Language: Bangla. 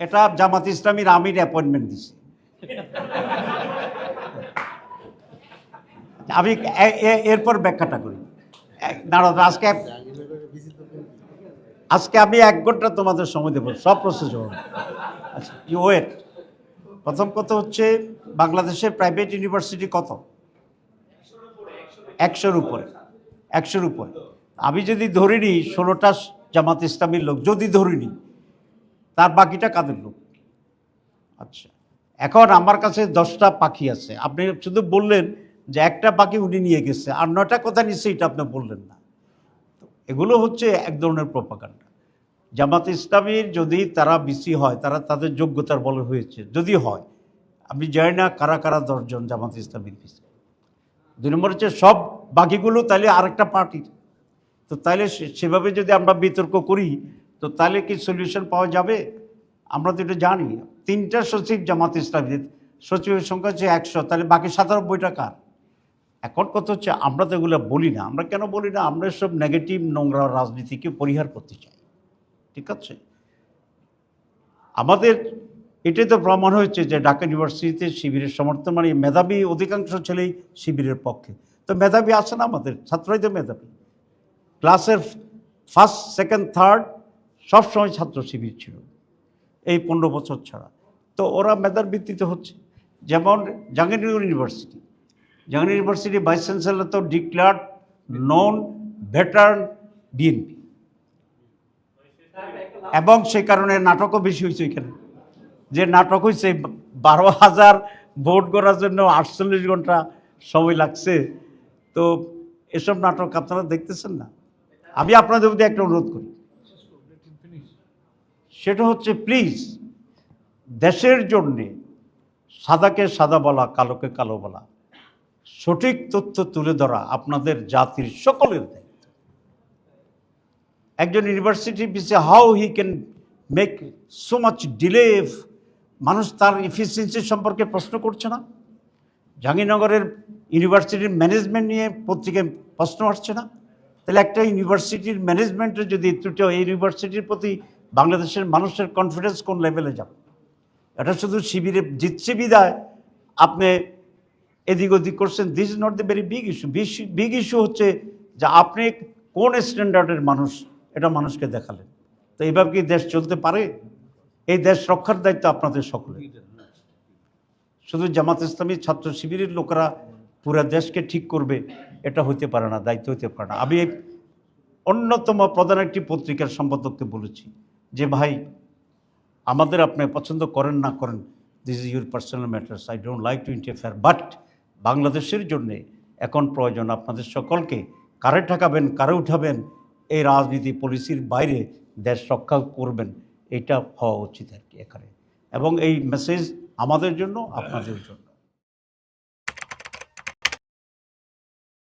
এটা জামাত ইসলামীর আমির অ্যাপয়েন্টমেন্ট দিছে। আমি এরপর ব্যাখ্যাটা করি। দাঁড়াও, আজকে আজকে আমি এক ঘণ্টা তোমাদের সময় দেবো, সব প্রসেস হবে। আচ্ছা ওয়েট প্রথম কথা হচ্ছে, বাংলাদেশের প্রাইভেট ইউনিভার্সিটি কত? একশোর উপরে। একশোর উপরে। আমি যদি ধরে নিই ষোলোটা জামাত ইসলামীর লোক, যদি ধরে নিই তার বাকিটা কাদের লোক? আচ্ছা এখন আমার কাছে দশটা পাখি আছে। আপনি শুধু বললেন যে একটা পাখি উনি নিয়ে গেছে, আর নয়টা কথা নিচ্ছে এটা আপনি বললেন না। এগুলো হচ্ছে এক ধরনের প্রপাকাণ্ডা জামাত ইসলামীর যদি তারা বিসি হয়, তারা তাদের যোগ্যতার বলে হয়েছে। যদি হয় আমি জানি না কারা কারা দশজন জামাত ইসলামীর বিসি। দুই নম্বর হচ্ছে সব বাকিগুলো তাহলে আরেকটা পার্টির। তো তাহলে সেভাবে যদি আমরা বিতর্ক করি তো তাহলে কি সলিউশন পাওয়া যাবে? আমরা তো এটা জানি। তিনটা সচিব জামাত ইসলামীর সচিবের সংখ্যা হচ্ছে একশো, তাহলে বাকি সাতানব্বইটা কার? এখন কথা হচ্ছে আমরা তো এগুলো বলি না। আমরা কেন বলি না? আমরা সব নেগেটিভ নোংরা রাজনীতিকে পরিহার করতে চাই। ঠিক আছে? আমাদের এটাই তো প্রমাণ হয়েছে যে ঢাকা ইউনিভার্সিটিতে শিবিরের সমর্থন মানে মেধাবী অধিকাংশ ছেলেই শিবিরের পক্ষে। তো মেধাবী আছে না আমাদের? ছাত্রই তো মেধাবী। ক্লাসের ফার্স্ট সেকেন্ড থার্ড সবসময় ছাত্র শিবির ছিল, এই পনেরো বছর ছাড়া। তো ওরা মেধার ভিত্তিতে হচ্ছে। যেমন Jahangirnagar university Jahangir university vice chancellor তো ডিক্লার্ড নন ভেটার্ন বিএনপি এবং সেই কারণে নাটকও বেশি হয়েছে এখানে। যে নাটক হয়েছে, বারো হাজার ভোট করার জন্য আটচল্লিশ ঘণ্টা সময় লাগছে। তো এসব নাটক আপনারা দেখতেছেন না? আমি আপনাদের মধ্যে একটা অনুরোধ করি। সেটা হচ্ছে প্লিজ দেশের জন্যে সাদাকে সাদা বলা, কালোকে কালো বলা, সঠিক তথ্য তুলে ধরা আপনাদের জাতির সকলের দায়িত্ব। একজন ইউনিভার্সিটি পিছিয়ে how he can make so much delay মানুষ তার এফিসিয়েন্সি সম্পর্কে প্রশ্ন করছে না? জাহাঙ্গীরনগরের ইউনিভার্সিটির ম্যানেজমেন্ট নিয়ে পত্রিকায় প্রশ্ন আসছে না? তাহলে একটা ইউনিভার্সিটির ম্যানেজমেন্টের যদি ত্রুটি ইউনিভার্সিটির প্রতি বাংলাদেশের মানুষের কনফিডেন্স কোন লেভেলে যাবে? এটা শুধু শিবিরে জিতছে বিদায় আপনি এদিক ওদিক করছেন this is not the very big issue big issue হচ্ছে যে আপনি কোন স্ট্যান্ডার্ডের মানুষ, এটা মানুষকে দেখালেন। তো এইভাবে কি দেশ চলতে পারে? এই দেশ রক্ষার দায়িত্ব আপনাদের সকলের। শুধু জামাত ইসলামী ছাত্র শিবিরের লোকেরা পুরো দেশকে ঠিক করবে, এটা হতে পারে না, দায়িত্ব হতে পারে না। আমি অন্যতম প্রধান একটি পত্রিকার সম্পাদককে বলেছি যে ভাই, আমাদের আপনি পছন্দ করেন না করেন this is your personal matters I don't like to interfere but বাংলাদেশের জন্যে এখন প্রয়োজন আপনাদের সকলকে কারে ঠেকাবেন, কারে উঠাবেন, এই রাজনীতি পলিসির বাইরে দেশ রক্ষা করবেন, এটা হওয়া উচিত আর কি এখানে। এবং এই মেসেজ আমাদের জন্য, আপনাদের জন্য।